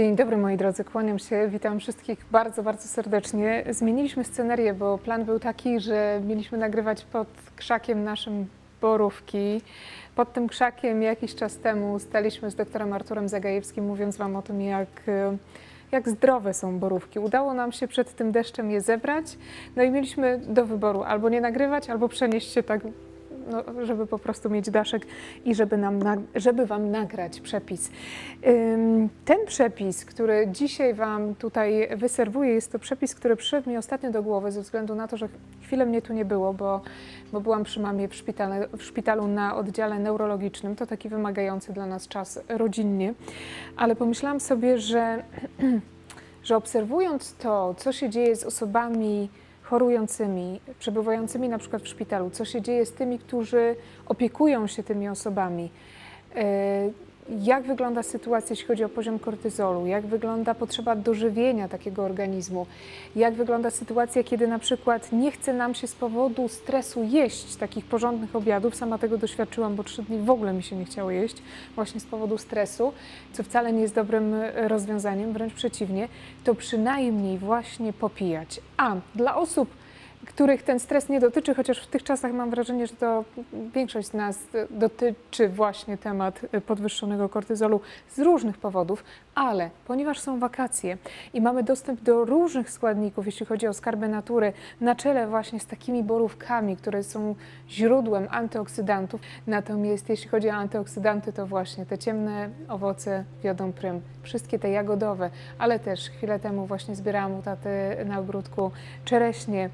Dzień dobry moi drodzy, kłaniam się, witam wszystkich bardzo, bardzo serdecznie. Zmieniliśmy scenerię, bo plan był taki, że mieliśmy nagrywać pod krzakiem naszym borówki. Pod tym krzakiem jakiś czas temu staliśmy z doktorem Arturem Zagajewskim, mówiąc Wam o tym, jak, jak zdrowe są borówki. Udało nam się przed tym deszczem je zebrać, no i mieliśmy do wyboru albo nie nagrywać, albo przenieść się tak no, żeby po prostu mieć daszek i żeby, nam na, żeby Wam nagrać przepis. Ten przepis, który dzisiaj Wam tutaj wyserwuję, jest to przepis, który przyszedł mi ostatnio do głowy ze względu na to, że chwilę mnie tu nie było, bo, bo byłam przy mamie w, szpitale, w szpitalu na oddziale neurologicznym. To taki wymagający dla nas czas rodzinnie, ale pomyślałam sobie, że, że obserwując to, co się dzieje z osobami, chorującymi, przebywającymi na przykład w szpitalu, co się dzieje z tymi, którzy opiekują się tymi osobami, e, jak wygląda sytuacja, jeśli chodzi o poziom kortyzolu, jak wygląda potrzeba dożywienia takiego organizmu, jak wygląda sytuacja, kiedy na przykład nie chce nam się z powodu stresu jeść takich porządnych obiadów. Sama tego doświadczyłam, bo trzy dni w ogóle mi się nie chciało jeść, właśnie z powodu stresu, co wcale nie jest dobrym e, rozwiązaniem, wręcz przeciwnie, to przynajmniej właśnie popijać. A dla osób, których ten stres nie dotyczy, chociaż w tych czasach mam wrażenie, że to większość z nas dotyczy właśnie temat podwyższonego kortyzolu z różnych powodów, ale ponieważ są wakacje i mamy dostęp do różnych składników, jeśli chodzi o skarby natury, na czele właśnie z takimi borówkami, które są źródłem antyoksydantów, natomiast jeśli chodzi o antyoksydanty, to właśnie te ciemne owoce wiodą prym, wszystkie te jagodowe, ale też chwilę temu właśnie zbierałam taty na ogródku czereśnie,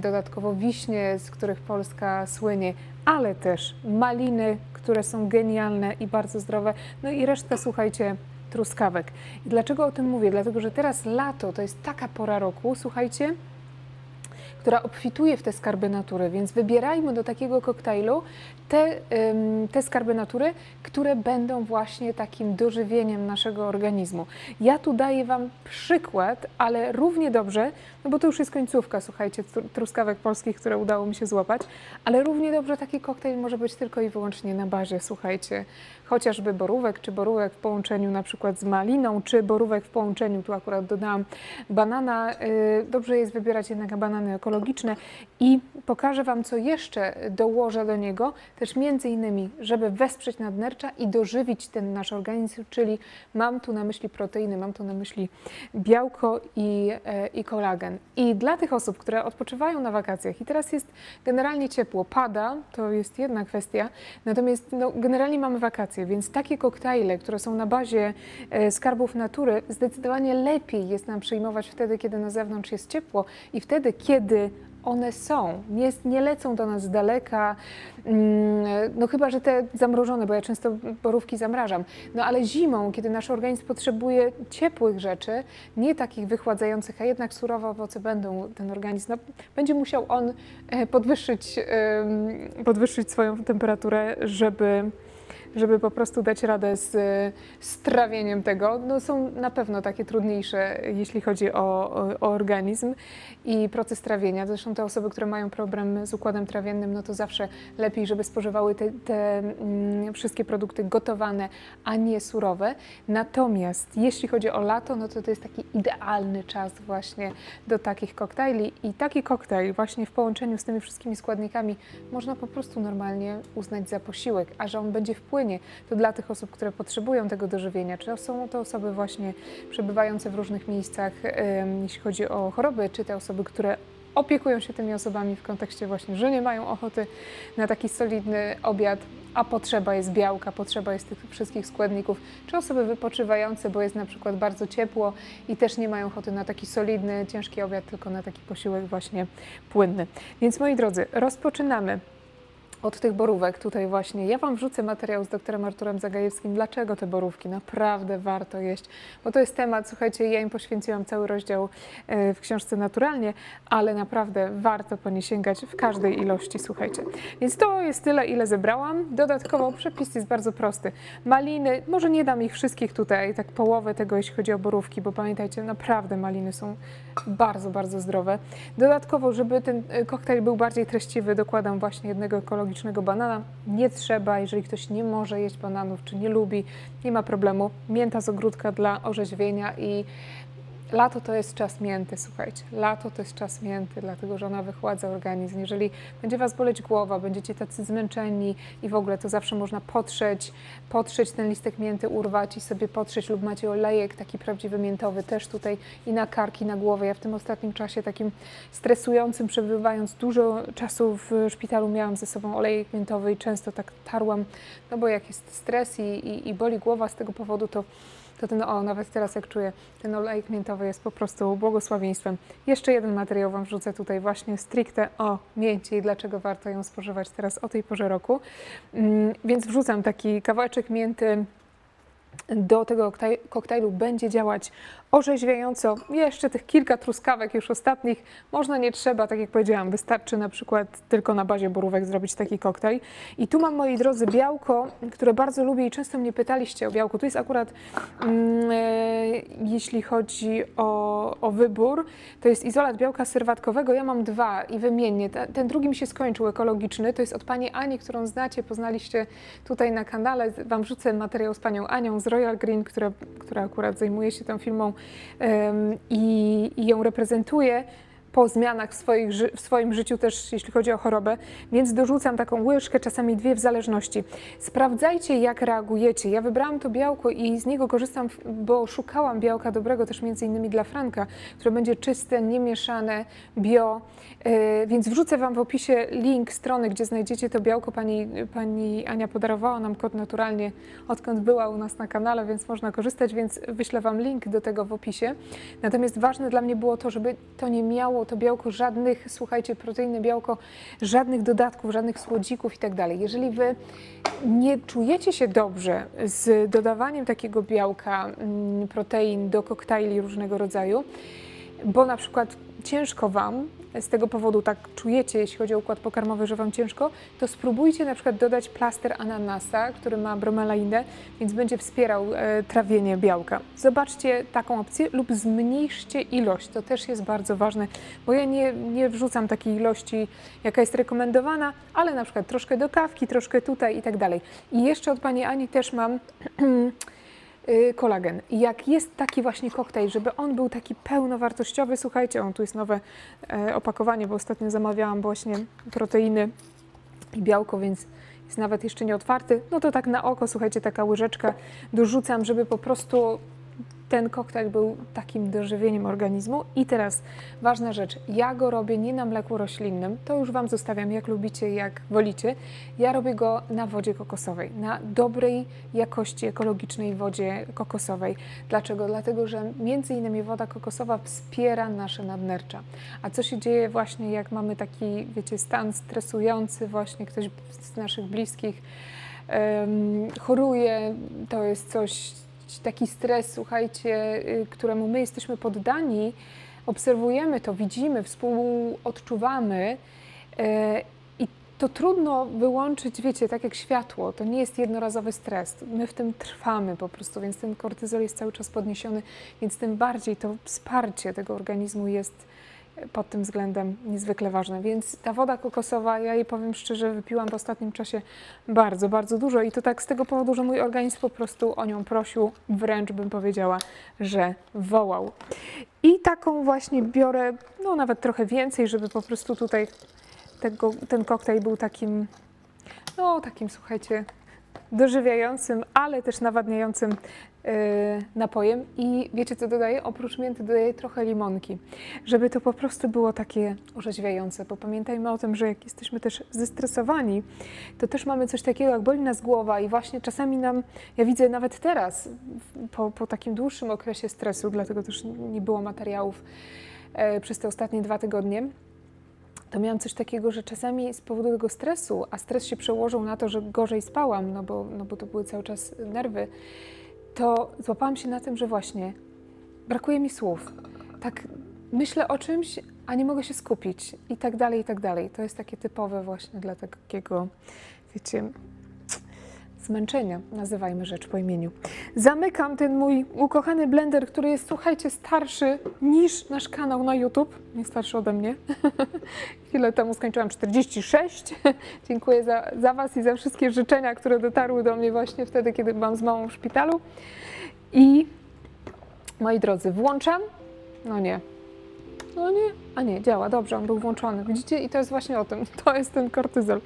dodatkowo wiśnie, z których Polska słynie, ale też maliny, które są genialne i bardzo zdrowe, no i resztę, słuchajcie, truskawek. I dlaczego o tym mówię? Dlatego, że teraz lato to jest taka pora roku, słuchajcie, która obfituje w te skarby natury, więc wybierajmy do takiego koktajlu te, te skarby natury, które będą właśnie takim dożywieniem naszego organizmu. Ja tu daję Wam przykład, ale równie dobrze, no bo to już jest końcówka, słuchajcie, tr- truskawek polskich, które udało mi się złapać, ale równie dobrze taki koktajl może być tylko i wyłącznie na bazie, słuchajcie, chociażby borówek, czy borówek w połączeniu na przykład z maliną, czy borówek w połączeniu, tu akurat dodałam banana, y, dobrze jest wybierać jednak banany ekologiczne i pokażę Wam, co jeszcze dołożę do niego, też między innymi, żeby wesprzeć nadnercza i dożywić ten nasz organizm, czyli mam tu na myśli proteiny, mam tu na myśli białko i, e, i kolagen. I dla tych osób, które odpoczywają na wakacjach i teraz jest generalnie ciepło, pada, to jest jedna kwestia, natomiast no, generalnie mamy wakacje, więc takie koktajle, które są na bazie e, skarbów natury, zdecydowanie lepiej jest nam przyjmować wtedy, kiedy na zewnątrz jest ciepło i wtedy, kiedy one są, nie, nie lecą do nas z daleka, mm, no chyba, że te zamrożone, bo ja często borówki zamrażam. No ale zimą, kiedy nasz organizm potrzebuje ciepłych rzeczy, nie takich wychładzających, a jednak surowe owoce będą ten organizm, no, będzie musiał on e, podwyższyć, podwyższyć swoją temperaturę, żeby żeby po prostu dać radę z, z trawieniem tego. No, są na pewno takie trudniejsze, jeśli chodzi o, o, organizm i proces trawienia. Zresztą te osoby, które mają problem z układem trawiennym, no to zawsze lepiej, żeby spożywały te, te mm, wszystkie produkty gotowane, a nie surowe. Natomiast jeśli chodzi o lato, no to to jest taki idealny czas właśnie do takich koktajli i taki koktajl właśnie w połączeniu z tymi wszystkimi składnikami można po prostu normalnie uznać za posiłek, a że on będzie to dla tych osób, które potrzebują tego dożywienia, czy są to osoby właśnie przebywające w różnych miejscach, jeśli chodzi o choroby, czy te osoby, które opiekują się tymi osobami w kontekście właśnie, że nie mają ochoty na taki solidny obiad, a potrzeba jest białka, potrzeba jest tych wszystkich składników, czy osoby wypoczywające, bo jest na przykład bardzo ciepło i też nie mają ochoty na taki solidny, ciężki obiad, tylko na taki posiłek właśnie płynny. Więc moi drodzy, rozpoczynamy od tych borówek tutaj właśnie. Ja Wam wrzucę materiał z doktorem Arturem Zagajewskim, dlaczego te borówki naprawdę warto jeść, bo to jest temat, słuchajcie, ja im poświęciłam cały rozdział e, w książce Naturalnie, ale naprawdę warto po nie sięgać w każdej ilości, słuchajcie. Więc to jest tyle, ile zebrałam. Dodatkowo przepis jest bardzo prosty. Maliny, może nie dam ich wszystkich tutaj, tak połowę tego, jeśli chodzi o borówki, bo pamiętajcie, naprawdę maliny są bardzo, bardzo zdrowe. Dodatkowo, żeby ten e, koktajl był bardziej treściwy, dokładam właśnie jednego ekologicznego ekologicznego banana. Nie trzeba, jeżeli ktoś nie może jeść bananów, czy nie lubi, nie ma problemu. Mięta z ogródka dla orzeźwienia i Lato to jest czas mięty, słuchajcie. Lato to jest czas mięty, dlatego że ona wychładza organizm. Jeżeli będzie Was boleć głowa, będziecie tacy zmęczeni i w ogóle to zawsze można potrzeć, potrzeć ten listek mięty, urwać i sobie potrzeć lub macie olejek taki prawdziwy miętowy też tutaj i na karki, na głowę. Ja w tym ostatnim czasie takim stresującym, przebywając dużo czasu w szpitalu miałam ze sobą olejek miętowy i często tak tarłam, no bo jak jest stres i, i, i boli głowa z tego powodu, to to ten, o, nawet teraz jak czuję, ten olejek miętowy jest po prostu błogosławieństwem. Jeszcze jeden materiał Wam wrzucę tutaj właśnie stricte o mięcie i dlaczego warto ją spożywać teraz o tej porze roku. Mm, więc wrzucam taki kawałeczek mięty do tego koktaj- koktajlu będzie działać orzeźwiająco. Jeszcze tych kilka truskawek już ostatnich można nie trzeba, tak jak powiedziałam, wystarczy na przykład tylko na bazie borówek zrobić taki koktajl. I tu mam, moi drodzy, białko, które bardzo lubię i często mnie pytaliście o białko. Tu jest akurat, mm, e, jeśli chodzi o, o wybór, to jest izolat białka serwatkowego. Ja mam dwa i wymiennie. Te- Ten drugi mi się skończył, ekologiczny. To jest od pani Ani, którą znacie, poznaliście tutaj na kanale. Wam wrzucę materiał z panią Anią z Royal Green, która, która akurat zajmuje się tą filmą em, i, i ją reprezentuje po zmianach w, swoich, w swoim życiu też, jeśli chodzi o chorobę, więc dorzucam taką łyżkę, czasami dwie w zależności. Sprawdzajcie, jak reagujecie. Ja wybrałam to białko i z niego korzystam, bo szukałam białka dobrego też między innymi dla Franka, które będzie czyste, niemieszane, bio, e, więc wrzucę Wam w opisie link strony, gdzie znajdziecie to białko. Pani, pani Ania podarowała nam kod naturalnie, odkąd była u nas na kanale, więc można korzystać, więc wyślę Wam link do tego w opisie. Natomiast ważne dla mnie było to, żeby to nie miało, to białko, żadnych, słuchajcie, proteiny, białko, żadnych dodatków, żadnych słodzików i tak. Jeżeli Wy nie czujecie się dobrze z dodawaniem takiego białka, mm, protein do koktajli różnego rodzaju, bo na przykład ciężko Wam, z tego powodu tak czujecie, jeśli chodzi o układ pokarmowy, że Wam ciężko, to spróbujcie na przykład dodać plaster ananasa, który ma bromeleinę, więc będzie wspierał e, trawienie białka. Zobaczcie taką opcję lub zmniejszcie ilość, to też jest bardzo ważne, bo ja nie, nie wrzucam takiej ilości, jaka jest rekomendowana, ale na przykład troszkę do kawki, troszkę tutaj i tak dalej. I jeszcze od Pani Ani też mam kolagen. I jak jest taki właśnie koktajl, żeby on był taki pełnowartościowy, słuchajcie, on tu jest nowe e, opakowanie, bo ostatnio zamawiałam właśnie proteiny i białko, więc jest nawet jeszcze nie otwarty. No to tak na oko, słuchajcie, taka łyżeczka dorzucam, żeby po prostu ten koktajl był takim dożywieniem organizmu. I teraz ważna rzecz, ja go robię nie na mleku roślinnym, to już Wam zostawiam, jak lubicie, jak wolicie. Ja robię go na wodzie kokosowej, na dobrej jakości ekologicznej wodzie kokosowej. Dlaczego? Dlatego, że między innymi woda kokosowa wspiera nasze nadnercza. A co się dzieje właśnie, jak mamy taki, wiecie, stan stresujący, właśnie ktoś z naszych bliskich em, choruje, to jest coś, taki stres, słuchajcie, y, któremu my jesteśmy poddani, obserwujemy to, widzimy, współodczuwamy e, i to trudno wyłączyć, wiecie, tak jak światło, to nie jest jednorazowy stres, my w tym trwamy po prostu, więc ten kortyzol jest cały czas podniesiony, więc tym bardziej to wsparcie tego organizmu jest pod tym względem niezwykle ważne. Więc ta woda kokosowa, ja jej powiem szczerze, wypiłam w ostatnim czasie bardzo, bardzo dużo i to tak z tego powodu, że mój organizm po prostu o nią prosił, wręcz bym powiedziała, że wołał. I taką właśnie biorę, no nawet trochę więcej, żeby po prostu tutaj tego, ten koktajl był takim, no takim słuchajcie, dożywiającym, ale też nawadniającym yy, napojem. I wiecie co dodaję? Oprócz mięty dodaję trochę limonki, żeby to po prostu było takie orzeźwiające, bo pamiętajmy o tym, że jak jesteśmy też zestresowani, to też mamy coś takiego, jak boli nas głowa i właśnie czasami nam, ja widzę nawet teraz, po, po takim dłuższym okresie stresu, dlatego też nie było materiałów e, przez te ostatnie dwa tygodnie, to miałam coś takiego, że czasami z powodu tego stresu, a stres się przełożył na to, że gorzej spałam, no bo, no bo to były cały czas nerwy, to złapałam się na tym, że właśnie brakuje mi słów. Tak myślę o czymś, a nie mogę się skupić i tak dalej, i tak dalej. To jest takie typowe właśnie dla takiego, wiecie, zmęczenia, nazywajmy rzecz po imieniu. Zamykam ten mój ukochany blender, który jest, słuchajcie, starszy niż nasz kanał na YouTube. Nie starszy ode mnie. Chwilę temu skończyłam 46. Dziękuję za, za Was i za wszystkie życzenia, które dotarły do mnie właśnie wtedy, kiedy byłam z mamą w szpitalu. I moi drodzy, włączam. No nie. No nie, a nie, działa, dobrze, on był włączony. Widzicie? I to jest właśnie o tym. To jest ten kortyzol.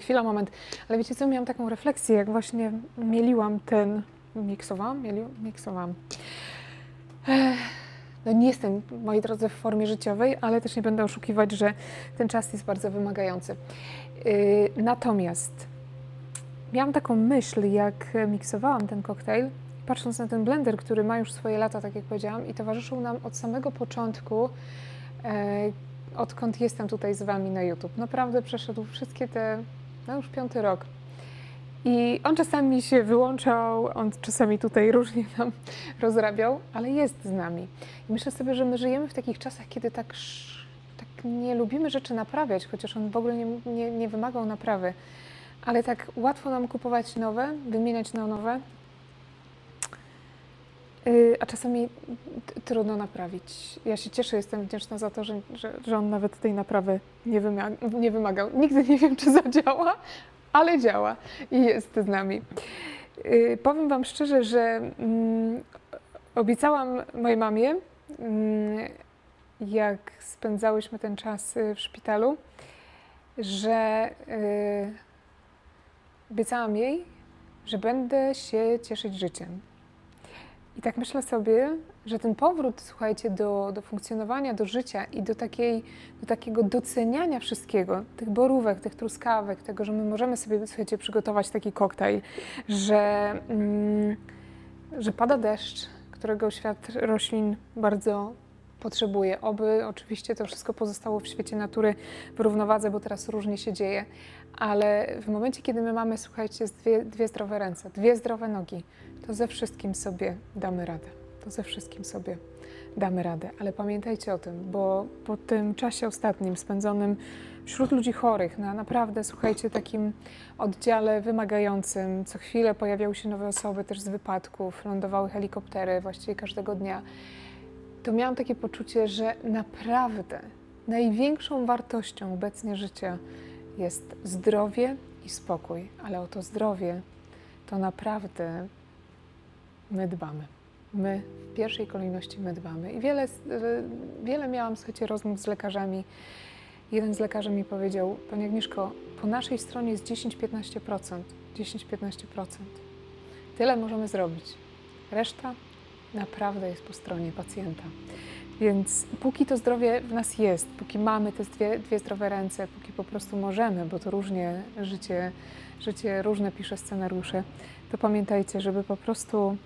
Chwila, moment. Ale wiecie co, miałam taką refleksję, jak właśnie mieliłam ten... Miksowałam? Mieli... Miksowałam. No nie jestem, moi drodzy, w formie życiowej, ale też nie będę oszukiwać, że ten czas jest bardzo wymagający. Yy, natomiast miałam taką myśl, jak miksowałam ten koktajl, patrząc na ten blender, który ma już swoje lata, tak jak powiedziałam, i towarzyszył nam od samego początku, e, odkąd jestem tutaj z Wami na YouTube. Naprawdę przeszedł wszystkie te, no już piąty rok. I on czasami się wyłączał, on czasami tutaj różnie nam rozrabiał, ale jest z nami. I myślę sobie, że my żyjemy w takich czasach, kiedy tak, tak nie lubimy rzeczy naprawiać, chociaż on w ogóle nie, nie, nie wymagał naprawy. Ale tak łatwo nam kupować nowe, wymieniać na nowe, a czasami trudno naprawić. Ja się cieszę, jestem wdzięczna za to, że, że, że on nawet tej naprawy nie, wyma- nie wymagał. Nigdy nie wiem, czy zadziała, ale działa i jest z nami. Yy, powiem Wam szczerze, że mm, obiecałam mojej mamie, mm, jak spędzałyśmy ten czas y, w szpitalu, że yy, obiecałam jej, że będę się cieszyć życiem. I tak myślę sobie, że ten powrót, słuchajcie, do, do funkcjonowania, do życia i do, takiej, do takiego doceniania wszystkiego, tych borówek, tych truskawek, tego, że my możemy sobie, słuchajcie, przygotować taki koktajl, że, mm, że pada deszcz, którego świat roślin bardzo potrzebuje. Oby oczywiście to wszystko pozostało w świecie natury w równowadze, bo teraz różnie się dzieje, ale w momencie, kiedy my mamy, słuchajcie, dwie, dwie zdrowe ręce, dwie zdrowe nogi, to ze wszystkim sobie damy radę. To ze wszystkim sobie damy radę. Ale pamiętajcie o tym, bo po tym czasie ostatnim spędzonym wśród ludzi chorych, na naprawdę, słuchajcie, takim oddziale wymagającym, co chwilę pojawiały się nowe osoby też z wypadków, lądowały helikoptery właściwie każdego dnia, to miałam takie poczucie, że naprawdę największą wartością obecnie życia jest zdrowie i spokój, ale o to zdrowie to naprawdę my dbamy. My w pierwszej kolejności my dbamy. I wiele, wiele miałam, słuchajcie, rozmów z lekarzami. Jeden z lekarzy mi powiedział, Pani Agnieszko, po naszej stronie jest 10-15%. 10-15%. Tyle możemy zrobić. Reszta naprawdę jest po stronie pacjenta. Więc póki to zdrowie w nas jest, póki mamy te dwie, dwie zdrowe ręce, póki po prostu możemy, bo to różnie życie, życie różne pisze scenariusze, to pamiętajcie, żeby po prostu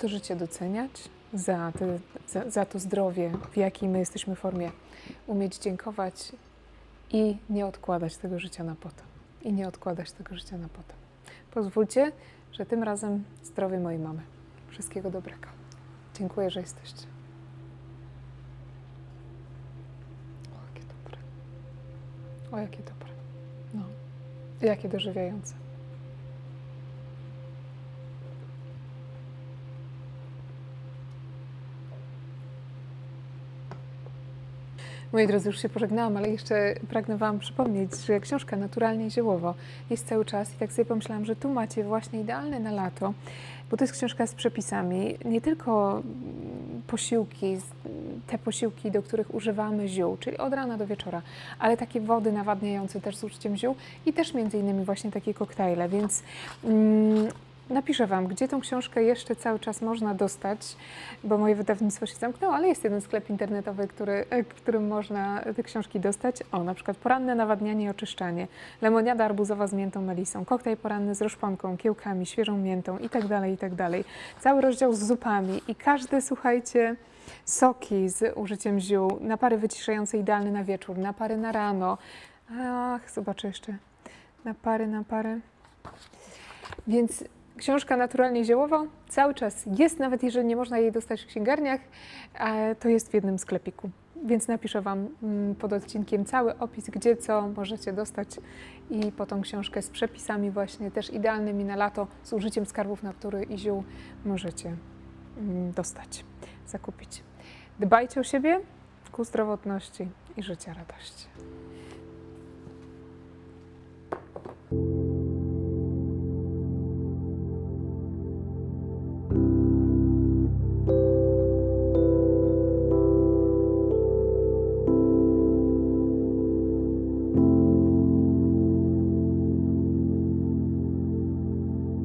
to życie doceniać za, te, za, za to zdrowie, w jakiej my jesteśmy formie, umieć dziękować i nie odkładać tego życia na potem. I nie odkładać tego życia na potem. Pozwólcie, że tym razem zdrowie mojej mamy. Wszystkiego dobrego. Dziękuję, że jesteście. O, jakie dobre. O, jakie dobre. No. Jakie dożywiające. Moi drodzy, już się pożegnałam, ale jeszcze pragnę Wam przypomnieć, że książka Naturalnie Ziołowo jest cały czas i tak sobie pomyślałam, że tu macie właśnie idealne na lato, bo to jest książka z przepisami, nie tylko posiłki, te posiłki, do których używamy ziół, czyli od rana do wieczora, ale takie wody nawadniające też z użyciem ziół i też między innymi właśnie takie koktajle, więc mm, napiszę Wam, gdzie tą książkę jeszcze cały czas można dostać, bo moje wydawnictwo się zamknęło, ale jest jeden sklep internetowy, który, e, którym można te książki dostać. O, na przykład poranne nawadnianie i oczyszczanie, lemoniada arbuzowa z miętą melisą, koktajl poranny z roszponką, kiełkami, świeżą miętą i tak dalej, i tak. Cały rozdział z zupami i każdy, słuchajcie, soki z użyciem ziół, napary wyciszające idealne na wieczór, napary na rano. Ach, zobaczę jeszcze. Napary, napary. Więc książka naturalnie ziołowa cały czas jest, nawet jeżeli nie można jej dostać w księgarniach, to jest w jednym sklepiku. Więc napiszę Wam mm, pod odcinkiem cały opis, gdzie co możecie dostać i po tą książkę z przepisami właśnie też idealnymi na lato, z użyciem skarbów natury i ziół możecie mm, dostać, zakupić. Dbajcie o siebie ku zdrowotności i życia radości.